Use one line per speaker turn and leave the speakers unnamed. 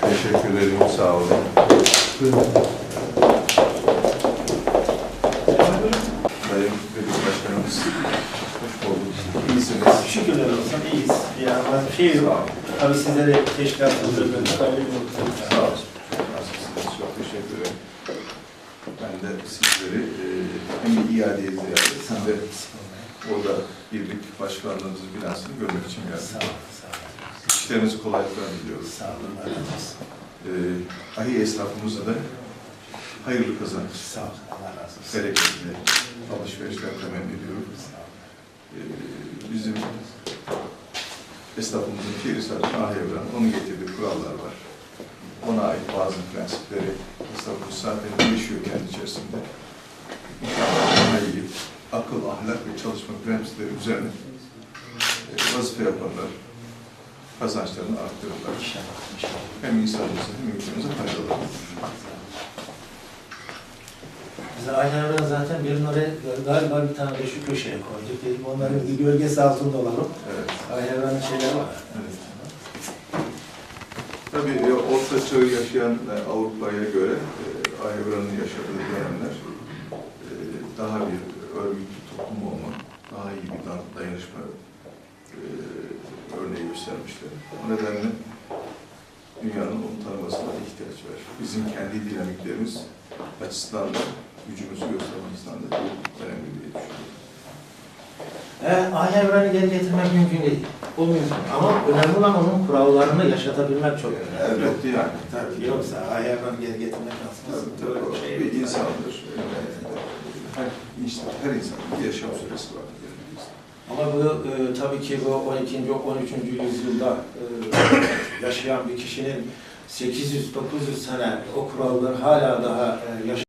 Teşekkür ederim, sağ olun. Sayın Belediye Başkanımız, hoş bulduk. İyisiniz.
Şükürler olsun iyiyiz. Bir şey yok. Tabii sizlere teşkilatınızı ben
Sağ olun. Nasılsınız? Çok teşekkür ederim. Ben de sizleri e, hem iadeye ziyaret hem de orada birlik başkanlığınızı binasını görmek için
Sağ
geldim.
olun, sağ olun.
İşlerinizi kolaylıklar diliyoruz.
Sağ olun, Allah razı olsun.
E, ahi esnafımıza da hayırlı kazanç,
Sağ olun, Allah razı olsun.
bereketli alışverişler temenni ediyorum.
Sağ olun.
E, bizim esnafımızın fiili sadece ahi evren, onun getirdiği kurallar var. Ona ait bazı prensipleri esnafımız zaten değişiyor kendi içerisinde. Daha iyi akıl, ahlak ve çalışma prensipleri üzerine e, vazife yaparlar. Kazançlarını arttırırlar. Hem insanımıza hem ülkemize faydalı olur.
Biz ailelerden zaten birinin oraya galiba bir tane de şu köşeye koyduk. Dedik onların bir gölgesi altında olalım.
Evet.
Ailelerden şeyleri var.
Evet. Tabii e, Orta Çağ'ı yaşayan e, Avrupa'ya göre e, Ayvra'nın yaşadığı dönemler daha bir örgütlü toplum olma, daha iyi bir dayanışma göstermişler. O nedenle dünyanın onu tanımasına ihtiyaç var. Bizim kendi dinamiklerimiz açısından da gücümüzü göstermemizden de bu önemli diye düşünüyorum.
E, aile evreni geri getirmek mümkün değil. O mümkün. Ama önemli olan onun kurallarını yaşatabilmek çok önemli.
Elbette yani.
Tabii yoksa aile evreni geri getirmek nasıl?
Tabii, tabii,
Böyle
o
bir şey
bir insandır. Her, insan, her insanın bir yaşam süresi var.
Ama bu e, tabii ki bu 12. 13. yüzyılda e, yaşayan bir kişinin 800-900 sene o kuralları hala daha e, yaşa